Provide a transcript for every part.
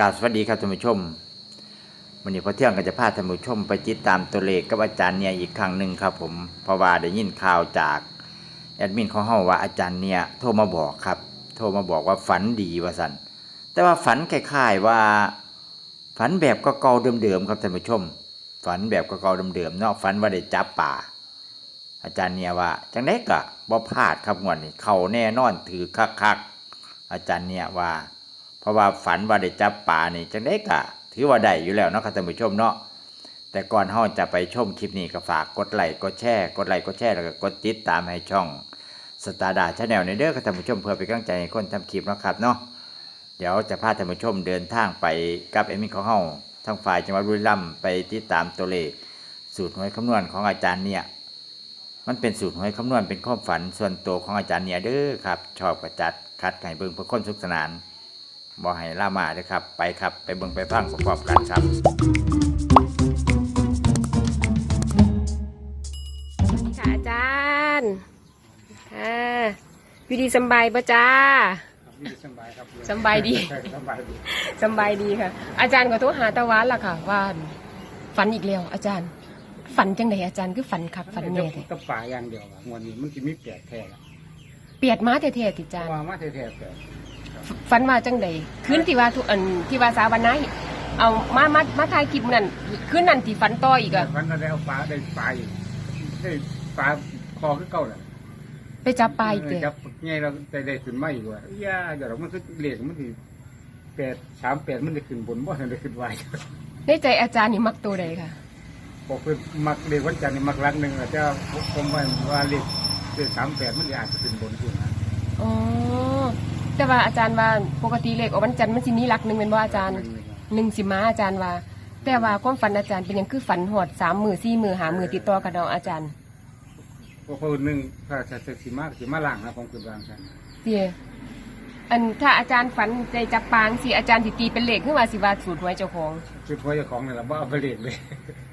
กาสวัสดีครับท่านผู้ชมวันนี้พอเที่ยงก็จะพาท่านผู้ชม ไปติดตามตัวเลขกับอาจารย์เนี่ยอีกครั้งหนึ่งครับ ผมเพราะว่าได้ยินข่าวจากแอดมินของเฮาว่าอาจารย์เนี่ยโทรมาบอกครับ โทรมาบอกว่าฝันดีว่าสันแต่ว่าฝันคล้ายๆว่า ฝันแบบก็เก่าเดิมๆครับท่านผู้ชม ฝันแบบก็เก่าเดิมๆเนาะฝันว่าได้จับป่า อาจารย์เนี่ยว่าจังได้กะบ่พลาดครับงวดนี้เขาแน่นอนถือคักๆอาจารย์เนี่ยว่า เพราะว่าฝันว่าได้จับป่านี่จังได้กะถือว่าได้อยู่แล้วเนาะครับท่านผู้ชมเนาะแต่ก่อนเฮาจะไปชมคลิปนี้ก็ฝากกดไลค์กดแชร์กดไลค์กดแชร์แล้วก็กดติดตามให้ช่องสตาร์ดาชาแนลในเด้อครับท่านผู้ชมเพื่อเป็นกำลังใจให้คนทำคลิปนะครับเนาะเดี๋ยวจะพาท่านผู้ชมเดินทางไปกับเอมินของเฮาทางฝ่ายจังหวัดบุรีรัมย์ไปติดตามตัวเลข สูตรหวยคำนวณของอาจารย์เนี่ยมันเป็นสูตรหวยคำนวณเป็นความฝันส่วนตัวของอาจารย์เนี่ยเด้อครับ ชอบกระจัดคัดไก่เบิ่งเพื่อคนสุขสนาน บ่ให้ล่ามาเด้อครับ ไปครับ ไปเบิ่งไปฟังประกอบกันครับ ค่ะอาจารย์ค่ะอยู่ดีสำบายปะจ้าครับสบายครับสำบายดี สบายดีสำบายดีค่ะ อาจารย์ก็โทรหาตะวันล่ะค่ะว่าฝันอีกแล้ว อาจารย์ ฝันจังไดอาจารย์คือฝันครับฝันแน่เลยกับป่าอย่างเดียวอะงวดนี้มันจะมีแปดแท้ละเปียดมาแท้ๆติจารย์ว่ามาแท้ๆแปด ฝันว่าจังไดคืนที่ว่าทุกอันที่ว่าสาวันไหนเอามามามาถ่ายคลิปนั่นคืนนั้นที่ฝันต่ออีกอะวันนั้นได้เอาปลาได้ปลาอีกได้ปลาคอคือเก่าแหละไปจับปลาอีกเด้จับไงเราได้ได้ขึ้นมาอีกว่าย่าเดี๋ยวเรามันคือเหล็กมันที่แปดสามแปดมันได้ขึ้นบนบ่ทันได้ขึ้นไวในใจอาจารย์นี่มักตัวใดค่ะบอกเพื่อนมักเหล็กวันจันทร์นี่มักรักหนึ่งอะแต่ผมว่าว่าเหล็กเหล็กสามแปดมันอาจจะขึ้นบนขึ้นนะอ๋อ แต่ว่าอาจารย์ว่าปกติเลขออกวันจันทร์มันสิมีหลักหนึ่งเป็นว่าอาจารย์หนึ่งสิมาอาจารย์ว่า แต่ว่าความฝันอาจารย์เป็นหยังคือฝันหอดสามมือสี่มือหามือติดต่อกันเนาะอาจารย์เพราะคนหนึ่งพระสัตสิมาสิมาล่างนะผมคือวางกันเสียอันถ้าอาจารย์ฝันใจจับปางสิอาจารย์สิตีเป็นเลขขึ้นมาสิว่าสูตรหวยเจ้าของ คือพ่อเจ้าของนี่แหละว่าเอาไปเลี้ยงเลยครั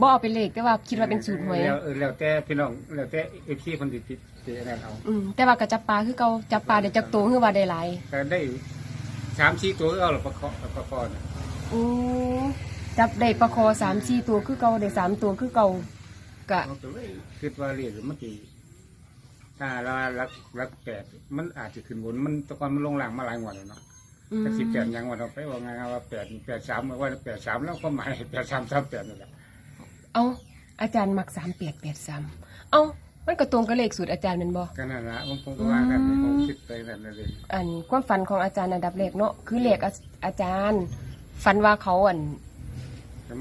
บบ่เอาเป็นเลขแต่ว่าคิดว่าเป็นสูตรหวยแล้วเออแล้วแต่พี่น้องแล้วแต่เอฟซีคนติดติดติดนั่นเอาอืมแต่ว่ากระจับปลาคือเก่าจับปลาได้จักตัวคือว่าได้หลายก็ได้สามสี่ตัวก็เอาหรอประเคาะประเคาะนะอือจับได้ปลาคอสามสี่ตัวคือเก่าได้สามตัวคือเก่ากะเอาตัวเลยคิดว่าเรียกมันกี่ถ้าเรารักรักแปดมันอาจจะขึ้นบนมันแตะกอนมันลงหลังมาหลายงวดแล้วเนาะอืมแต่สิบแปดยังวันเราไปว่าไงว่าแปดแปดสามว่าแปดสามแล้วก็หมายแปดสามสามแปดนั่นแหละ เอาอาจารย์มักสามแปดแปดสามเอามันก็ตรงกับเลขสูตรอาจารย์แมันบ่ ก็นั่นละผมผมก็ว่ากันผมคิดไปนั่นเลยอันความฝันของอาจารย์อันดับแรกเนาะคือเลขอาอาจารย์ฝันว่าเขาอัน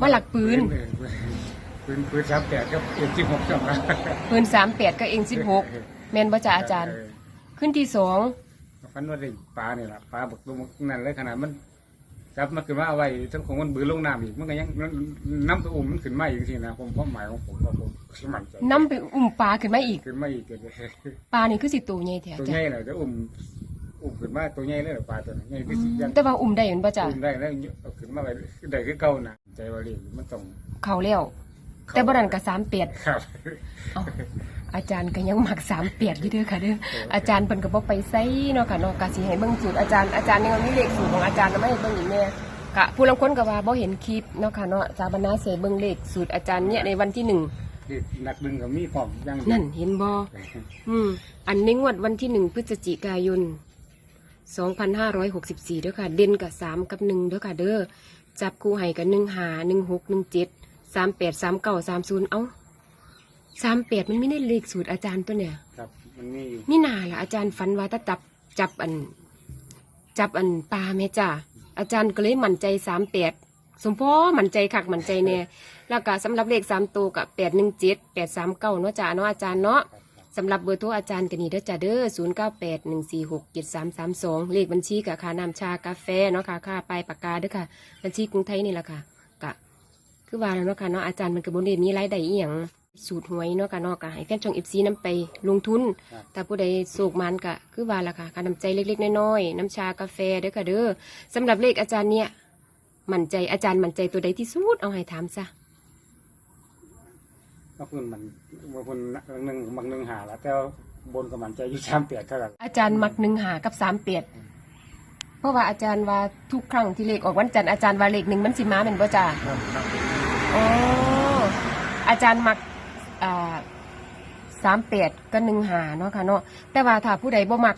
ว่าหลักปืน ปืนปืนสามแปดก็เอ็นที่หกสองนะเพิ่นสามแปดก็เองสิบหกแม่นบ่จ้าอาจารย์ขึ้นที่สองฟันว่าได้ปลาเนี่ยละปลาบักตัวนั่นเลยขนาดมัน จับมาขึ้นมาเอาไว้ทั้งของมันบือลงน้ำอีกมันก็ยังน้ำตัวอุ่มมันขึ้นมาอีกทีนะผมความหมายของผมว่าผมสมันใจนำไปอุ้มปลาขึ้นมาอีกขึ้นมาอีกเกิดปลานี่คือสิตัวใหญ่แท้ตัวจ้ะใหญ่เลยจะอุ่มอุ่มขึ้นมาตัวใหญ่เลยเหรอปลาตัวนั้นใหญ่ที่สุดยังแต่ว่าอุ้มได้เห็นบ่จ้าอุ่มได้แล้วเอาขึ้นมาไว้ได้คือเก่านะใจว่าเรียมันต้องเขาแล้วแต่บ่นั้นก็สามแปดครับเอาอาจารย์ก็ยังมักสามแปดอยู่เด้อค่ะเด้ออาจารย์เพิ่นก็บ่ไปไสเนาะค่ะเนาะก็สิให้เบิ่งสูตรอาจารย์อาจารย์นี่มันมีเลขสูตรของอาจารย์นำมาให้เบิ่งอีกแน่กะผู้ลางคนก็ว่าบ่เห็นคลิปเนาะค่ะเนาะสาบนาเสเบิ่งเลขสูตรอาจารย์เนี่ยในวันที่หนึ่งเด็กนักดึงกับมีความยังนั่นเห็นบออืมอันในงวดวันที่หนึ่งพฤศจิกายนสองพันห้าร้อยหกสิบสี่เด้อค่ะ เด่นกับสามกับหนึ่งเด้อค่ะเด้อจับคู่ให้กับหนึ่งหาหนึ่งหกหนึ่งเจ็ดสามแปดสามเก้าสามศูนย์เอ้า สามแปดมันไม่ได้เลขสูตรอาจารย์ตัวเนี่ย ครับมันมีอยู่นี่นาล่ะอาจารย์ฝันว่าถ้าจับจับอัน จับอันปลาแม่จ้าอาจารย์ก็เลยมั่นใจสามแปดสมพอมั่นใจคักมั่นใจแน่แล้วก็สำหรับเลขสามตัวกับแปดหนึ่งเจ็ดแปดสามเก้าเนาะจ้าเนาะอาจารย์เนาะสำหรับเบอร์โทรอาจารย์กันนี่เด้อจ้าเด้อศูนย์เก้าแปดหนึ่งสี่หกเจ็ดสามสามสองเลขบัญชีกับค่าน้ำชากาแฟเนาะค่ะค่าไปลายปากกาเด้อค่ะ บัญชีกรุงไทยนี่แหละค่ะกะคือว่าแล้วเนาะค่ะเนาะอาจารย์มันกระบวนเดมีรายได้อีหยัง สูตรหวยเนาะค่ะเนาะก็ให้แฟนช่องเอฟซีนำไปลงทุน แต่ผู้ใดโศกมันกะคือว่าล่ะค่ะการนำใจเล็กๆน้อยๆน้ำชากาแฟเด้อค่ะเด้อสำหรับเลขอาจารย์เนี่ยมั่นใจอาจารย์มั่นใจตัวใดที่สุดเอาให้ถามซะบางคนมันบางคนหนึ่งบางหนึ่งหาแล้วแต่บนกับมันใจอยู่สามแปดเท่าไหร่อาจารย์มักหนึ่งหากับสามเปียดเพราะว่าอาจารย์ว่าทุกครั้งที่เลขออกวันจันทร์อาจารย์ว่าเลขหนึ่งมันสิมาเป็นบ่จ้าครับครับอ๋ออาจารย์มัก อ่าสามแปดก็หนึ่งหาเนาะค่ะเนาะแต่ว่าถ้าผู้ใดบ่มัก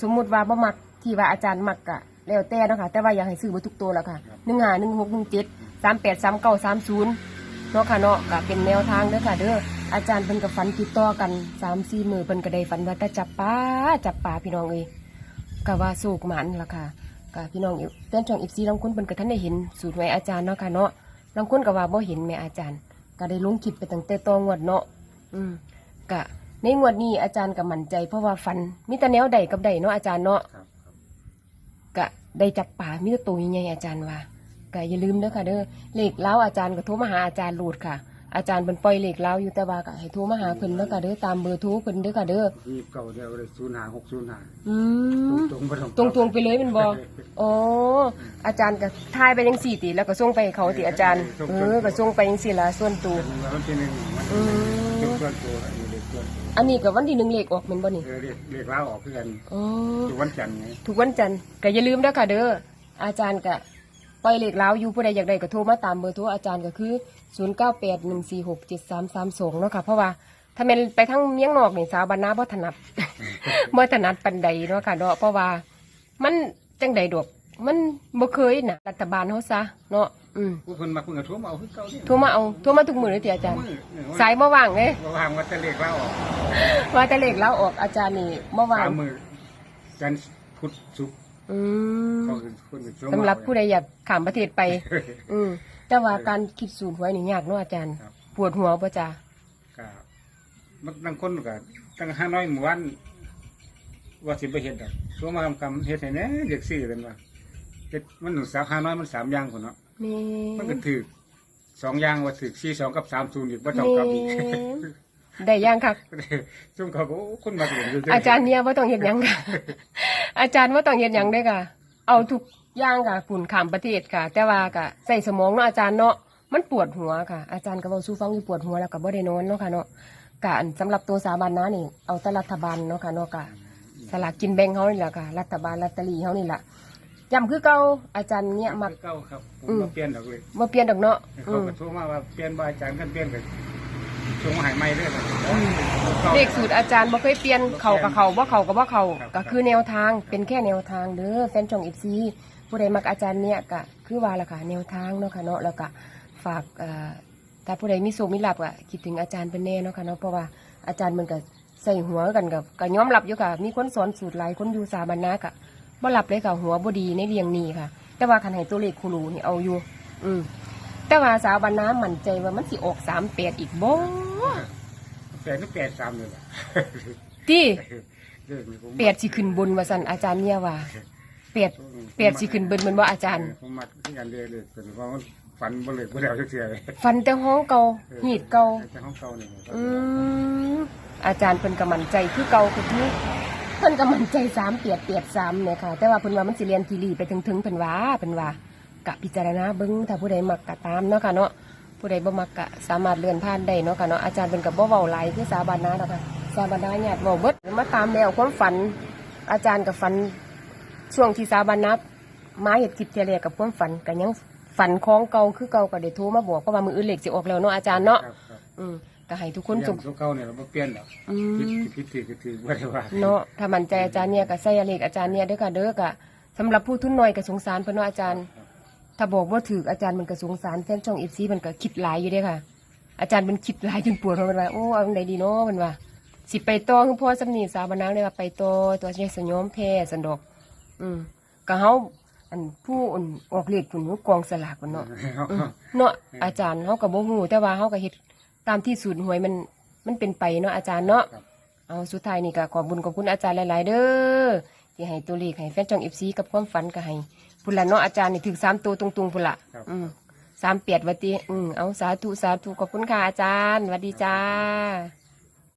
สมมุติว่าบ่มักที่ว่าอาจารย์มักกะแล้วแต่เนาะค่ะแต่ว่าอยากให้ซื้อเบ่ทุกตัวแล้วค่ะหนึ่งหาหนึ่งหกหนึ่งเจ็ดสามแปดสามเก้าสามศูนย์เนาะค่ะเนาะก็เป็นแนวทางเด้อค่ะเด้ออาจารย์เพิ่นกับฝันติดต่อกันสามสี่มือเพิ่นก็ได้ฝันว่าแต่จับปลาจับปลาพี่น้องเอ้ยก็ว่าโศกหมันล่ะค่ะก็พี่น้องแฟนช่องอีซีลางคนเพิ่นก็ทันได้เห็นสูตรไว้อาจารย์เนาะค่ะเนาะลางคนก็ว่าบ่เห็นแม่อาจารย์ ก็ได้ลงคลิปไปตั้งแต่ตองวดเนาะอืมก็ในงวดนี้อาจารย์ก็มั่นใจ เพราะว่าฝันมีแต่แนวใดกับใดเนาะอาจารย์เนาะครับครับก็ได้จับป่ามีแต่ตัวใหญ่ๆอาจารย์ว่าก็อย่าลืมเด้อค่ะเด้อเลขเล้าอาจารย์ก็โทรมาหาอาจารย์โหลดค่ะ อาจารย์เป็นปล่อยเลขเล้าอยู่แต่ว่าก็ให้โทรมาหาเพิ่นเด้อค่ะเด้อตามเบอร์โทรเพิ่นเด้อค่ะเด้อยี่สิบเก้าเดียวเลยศูนย์หาหกศูนย์หาอืมตรงๆบ่ต้องตรงๆไปเลยแมันบ่อ๋ออาจารย์ก็ทายไปจังสี่ติแล้วก็ส่งไปให้เขาติอาจารย์ เออก็ส่งไปจังสี่ละส่วนตัววันที่หนึ่งมันอืม เป็นส่วนตัวอันนี้เด็กส่วนตัวอันนี้ก็วันที่หนึ่งเลขออกแม่นบ่นี่เออเรียกเรียกลาออกเพื่อนอ๋อทุกวันจันทร์ไงทุกวันจันทร์ก็อย่าลืมเด้อค่ะเด้ออาจารย์ก็ ปล่อยเลขลาวอยู่ผู้ใดอยากได้ก็โทรมาตามเบอร์โทรอาจารย์ก็คือ 0981467332เนาะค่ะเพราะว่าถ้าแม่นไปทั้งเมียงนอกนี่สาวบ้านนาบ่ถนัด บ่ถนัดปานใดเนาะค่ะเนาะเพราะว่ามันจังใดดอกมันบ่เคยน่ะรัฐบาลเฮาซะเนาะอืมผู้คนมาเพิ่งกระทุ่มเอาคือเก่าเนี่ยโทรมาเอาโทรมาทุกมื้อเลยติอาจารย์มือเนี่ยสายบ่ว่างเด้ว่าวางว่าจะเรียกลาออกว่าแต่เลขลาวออกอาจารย์นี่บ่ว่าง สามมือจันทร์พุธศุกร์ อืมเขาคือคนอื่นส่งมาสำหรับผู้ใดอยากข้ามประเทศไป อืมแต่ว่าการคิดสูตรหวยนี่ยากเนาะอาจารย์ ครับ ปวดหัวป่ะจ้าก็มันบางคนก็ตั้งห้าน้อยหมู่วันว่าสิไปเฮ็ดดอกตัวมาคำคำเฮ็ดให้แหน่เด็กซื้อกันว่าเฮ็ดมันหนึ่งสามห้าน้อยมันสามอย่างคนเนาะแม่มันก็ถือสองอย่างว่าถือสี่สองกับสามศูนย์อีกว่าต้องกลับอีก ได้ย่างครับซุ่มเขาก็โอ้คนมาเรียนอยู่จังอาจารย์เนี่ยว่าต้องเห็นยังค่ะ อาจารย์ว่าต้องเห็นยังเด้อค่ะ เอาทุกอย่างค่ะฝุ่นขามประเทศค่ะ แต่ว่าก็ใส่สมองเนาะอาจารย์เนาะมันปวดหัวค่ะ อาจารย์ก็บอกสู้ฟังอยู่ปวดหัวแล้วก็บ่ได้นอนเนาะค่ะเนาะกอันสำหรับตัวสาบันนะนี่ เอาแต่รัฐบาลเนาะค่ะเนาะกะสลากกินแบ่งเขานี่แหละค่ะ รัฐบาลลอตเตอรี่เขานี่แหละย้ำคือเก่าอาจารย์เนี่ยมักเก้าครับผมอืมมาเปลี่ยนดอกเลยบ่เปลี่ยนดอกเนาะอืเขามก็โทรมาว่าเปลี่ยนบ่อาจารย์กันเปลี่ยนไป ช่วงมาใหายไม่ด้วยนะเลขสูตรอาจารย์บ่เคยเปลี่ยนเขากับเขาบ่เขากับบ่เขาครับก็คือแนวทางเป็นแค่แนวทางเด้อแฟนช่อง FC ผู้ใดมักอาจารย์เนี่ยก็คือว่าล่ะค่ะแนวทางเนาะค่ะเนาะแล้วก็ฝากเอ่อถ้าผู้ใดมีโชคมีลาภก็คิดถึงอาจารย์เป็นแน่เนาะค่ะเนาะเพราะว่าอาจารย์มันก็ใส่หัวกันกับก็ยอมรับอยู่ค่ะ มีคนสอนสูตรหลายคนอยู่สาบันนาก็บ่รับเลยค่ะหัวบ่ดีในเรียงนี้ค่ะ แต่ว่าคันให้ตัวเลขครูนี่เอาอยู่ อืม แต่ว่าสาวบันนามั่นใจว่ามันสิออก38อีกบ่แปดนี่แปดสามเลยล่ะที่เลขนี่ผมเปียดสิขึ้นบนว่าสันอาจารย์เนี่ยว่าเปียดเปียดสิขึ้นบนเหมือนว่าอาจารย์ผมมัดที่กันเรียเลยเป็นเพราะมันฝันบ่เลยบ่แล้วเฉยๆเลยฟันแต่ห้องเก่าหีดเก่าแต่ห้องเก่าเนี่ยอืมอาจารย์เพิ่นกำมันใจคือเก่าคือที่เพิ่นกำมันใจสามเปียดเปียดสามเนี่ยค่ะ แต่ว่าเพิ่นว่ามันสิเรียนทีรีไปถึงถึงๆเพิ่นว่าเพิ่นว่า กะพิจารณาเบิ่งถ้าผู้ใดมักกะตามเนาะค่ะเนาะผู้ใดบ่มักกะสามารถเลื่อนผ่านได้เนาะค่ะเนาะอาจารย์เพิ่นก็บ่เว้าหลายคือสาบานนะดอกค่ะสาบานนะญาติเว้าเบิดมาตามแนวความฝัน อาจารย์ก็ฝันช่วงที่สาบานนับมาเห็ดคลิปเจเรียกับความฝันกันยังฝันคล้องเก่าคือเก่าก็เดี๋ยวโทรมาบอกเพราะว่ามืออื่นเหล็กสิออกแล้วเนาะอาจารย์เนาะครับครับอืมก็ให้ทุกคคนนสุขตัวเก่าเนี่ยเราบ่เปลี่ยนหรอกอืคิดมคิดถือคิดถือบ่ได้ว่าเนาะถ้ามั่นใจอาจารย์เนี่ยก็ใส่เลขอาจารย์เนี่ยเด้อค่ะเด้อก็สำหรับผู้ทุนน้อยก็สงสารเพิ่นเนาะอาจารย์ ถ้าบอกว่าถืออาจารย์มันก็สงสารแฟนช่องเอฟซีมันก็คิดหลายอยู่เด้อค่ะ อาจารย์มันคิดหลายจนปวดหัวมันว่าโอ้เอาจั่งใดดีเนาะมันว่า สิไปต่อคือพ่อสำนีสาวบานนางเลยว่าไปต่อตัวเชสยอมแพ้สันดอก อืมก็เฮาอันผู้อันออกเลขคุณกองสลากพุ่นเนาะอืมเนาะอาจารย์เฮาก็บ่ฮู้แต่ว่าเฮาก็เฮ็ดตามที่ศูนย์หวยมันมันเป็นไปเนาะอาจารย์เนาะครับเอาสุดท้ายนี่ก็ขอบคุญขอบคุณอาจารย์หลาย ๆ เด้อ ที่ให้ตัวเลขให้แฟนช่อง FC กับความฝันก็ให้พุ่นละเนาะอาจารย์นี่ถึง3ตัวตรงๆพุ่นละครับ อืม3เปียดว่าติอืมเอาสาธุสาธุขอบคุณค่ะอาจารย์สวัสดีจ้า